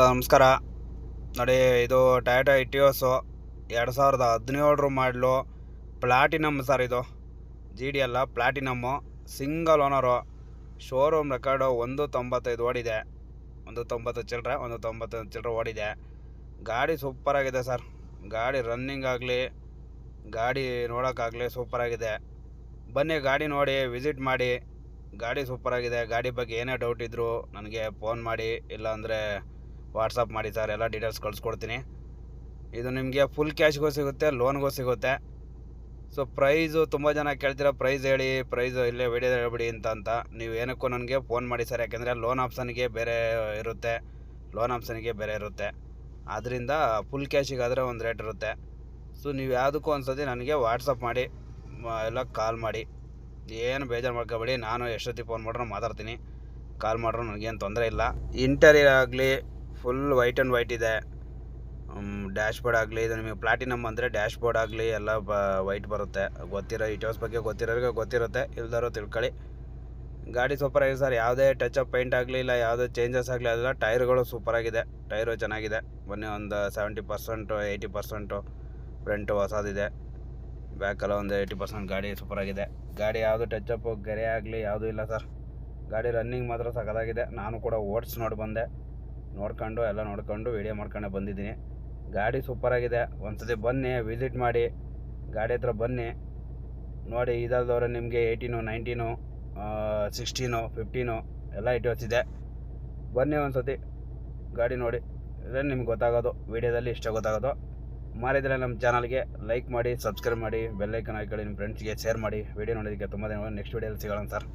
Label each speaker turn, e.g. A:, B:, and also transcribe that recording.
A: ನಮಸ್ಕಾರ. ನೋಡಿ, ಇದು ಟಾಟಾ ಇಟಿಯೋಸು ಎರಡು ಸಾವಿರದ ಹದಿನೇಳರ ಮಾಡಲು ಪ್ಲಾಟಿನಮ್ ಸರ್ ಇದು. ಜಿ ಡಿ ಅಲ್ಲ platinum single owner showroom record ಒಂದು ತೊಂಬತ್ತೈದು ಓಡಿದೆ. ಒಂದು ತೊಂಬತ್ತು ಚಿಲ್ಲರೆ ಒಂದು ತೊಂಬತ್ತೈದು ಚಿಲ್ಲರೆ ಓಡಿದೆ. ಗಾಡಿ ಸೂಪರಾಗಿದೆ ಸರ್ ಗಾಡಿ ರನ್ನಿಂಗ್ ಆಗಲಿ, ಗಾಡಿ ನೋಡೋಕ್ಕಾಗಲಿ ಸೂಪರಾಗಿದೆ ಬನ್ನಿ, ಗಾಡಿ ನೋಡಿ ವಿಸಿಟ್ ಮಾಡಿ. ಗಾಡಿ ಸೂಪರಾಗಿದೆ ಗಾಡಿ ಬಗ್ಗೆ ಏನೇ ಡೌಟ್ ಇದ್ದರೂ ನನಗೆ ಫೋನ್ ಮಾಡಿ. ಇಲ್ಲಾಂದರೆ ವಾಟ್ಸಪ್ ಮಾಡಿ ಸರ್ ಎಲ್ಲ ಡೀಟೇಲ್ಸ್ ಕಳಿಸ್ಕೊಡ್ತೀನಿ. ಇದು ನಿಮಗೆ ಫುಲ್ ಕ್ಯಾಶ್ಗೂ ಸಿಗುತ್ತೆ ಲೋನ್ಗೂ ಸಿಗುತ್ತೆ. ಸೊ ಪ್ರೈಸು ತುಂಬ ಜನ ಕೇಳ್ತೀರ ಪ್ರೈಸ್ ಹೇಳಿ ಪ್ರೈಸ್ ಇಲ್ಲೇ ವೀಡಿಯೋ ಹೇಳ್ಬಿಡಿ ಅಂತ ಅಂತ. ನೀವು ಏನಕ್ಕೂ ನನಗೆ ಫೋನ್ ಮಾಡಿ ಸರ್, ಯಾಕೆಂದರೆ ಲೋನ್ ಆಪ್ಷನ್ಗೆ ಬೇರೆ ಇರುತ್ತೆ. ಲೋನ್ ಆಪ್ಷನ್ಗೆ ಬೇರೆ ಇರುತ್ತೆ. ಆದ್ದರಿಂದ ಫುಲ್ ಕ್ಯಾಶಿಗಾದರೆ ಒಂದು ರೇಟ್ ಇರುತ್ತೆ. ಸೊ ನೀವು ಯಾವುದಕ್ಕೂ ಒಂದ್ಸತಿ ನನಗೆ ವಾಟ್ಸಪ್ ಮಾಡಿ ಎಲ್ಲ ಕಾಲ್ ಮಾಡಿ. ಏನು ಬೇಜಾರು ಮಾಡ್ಕೋಬೇಡಿ, ನಾನು ಎಷ್ಟೊತ್ತಿಗೆ ಫೋನ್ ಮಾಡ್ರೂ ಮಾತಾಡ್ತೀನಿ. ಕಾಲ್ ಮಾಡ್ರೂ ನನಗೇನು ತೊಂದರೆ ಇಲ್ಲ. ಇಂಟೀರಿಯರ್ ಆಗಲಿ ಫುಲ್ ವೈಟ್ ಆ್ಯಂಡ್ ವೈಟ್ ಇದೆ. ಡ್ಯಾಶ್ ಬೋರ್ಡ್ ಆಗಲಿ, ಇದು ನಿಮಗೆ ಪ್ಲಾಟಿನಮ್ ಅಂದರೆ ಡ್ಯಾಶ್ ಬೋರ್ಡ್ ಆಗಲಿ ಎಲ್ಲ ಬ ವೈಟ್ ಬರುತ್ತೆ. ಗೊತ್ತಿರೋ ಇಟೋಸ್ ಬಗ್ಗೆ ಗೊತ್ತಿರೋರಿಗೆ ಗೊತ್ತಿರುತ್ತೆ, ಇಲ್ದಾರೋ ತಿಳ್ಕೊಳ್ಳಿ. ಗಾಡಿ ಸೂಪರಾಗಿದೆ ಸರ್ ಯಾವುದೇ ಟಚ್ ಅಪ್ ಪೇಂಟ್ ಆಗಲಿ ಇಲ್ಲ, ಯಾವುದೇ ಚೇಂಜಸ್ ಆಗಲಿ ಅದೆಲ್ಲ ಟೈರ್ಗಳು ಸೂಪರಾಗಿದೆ ಟೈರು ಚೆನ್ನಾಗಿದೆ. ಬನ್ನಿ ಒಂದು seventy percent eighty percent front ಹೊಸದಿದೆ. ಬ್ಯಾಕೆಲ್ಲ ಒಂದು ಏಯ್ಟಿ ಪರ್ಸೆಂಟ್ ಗಾಡಿ ಸೂಪರಾಗಿದೆ ಗಾಡಿ ಯಾವುದು ಟಚ್ ಅಪ್ ಗೆರೆ ಆಗಲಿ, ಯಾವುದೂ ಇಲ್ಲ ಸರ್ ಗಾಡಿ ರನ್ನಿಂಗ್ ಮಾತ್ರ ಸಖತ್ತಾಗಿದೆ. ನಾನು ಕೂಡ ಓಡಿಸಿ ನೋಡಿ ಬಂದೆ. ನೋಡ್ಕೊಂಡು, ಎಲ್ಲ ನೋಡ್ಕೊಂಡು ವೀಡಿಯೋ ಮಾಡ್ಕೊಂಡು ಬಂದಿದ್ದೀನಿ. ಗಾಡಿ ಸೂಪರಾಗಿದೆ ಒಂದ್ಸತಿ ಬನ್ನಿ ವಿಸಿಟ್ ಮಾಡಿ. ಗಾಡಿ ಹತ್ರ ಬನ್ನಿ. ನೋಡಿ ಇದಲ್ದವ್ರೆ ನಿಮಗೆ ಏಯ್ಟೀನು ನೈನ್ಟೀನು ಸಿಕ್ಸ್ಟೀನು ಫಿಫ್ಟೀನು ಎಲ್ಲ ಇಟ್ಟಿದೆ ಬನ್ನಿ ಒಂದ್ಸತಿ. ಗಾಡಿ ನೋಡಿ. ಇದೇ ನಿಮ್ಗೆ ಗೊತ್ತಾಗೋದು, ವೀಡಿಯೋದಲ್ಲಿ ಇಷ್ಟ ಗೊತ್ತಾಗೋದು. ಮಾರಿದರೆ ನಮ್ಮ ಚಾನಲ್ಗೆ ಲೈಕ್ ಮಾಡಿ ಸಬ್ಸ್ಕ್ರೈಬ್ ಮಾಡಿ ಬೆಲ್ಲೈಕನ್ ಹಾಕೊಳ್ಳಿ ನಿಮ್ಮ ಫ್ರೆಂಡ್ಸ್ಗೆ ಶೇರ್ ಮಾಡಿ. ವೀಡಿಯೋ ನೋಡೋದಕ್ಕೆ ತುಂಬ ದಿನ ನೆಕ್ಸ್ಟ್ ವೀಡಿಯೋದಲ್ಲಿ ಸಿಗೋಣ ಸರ್.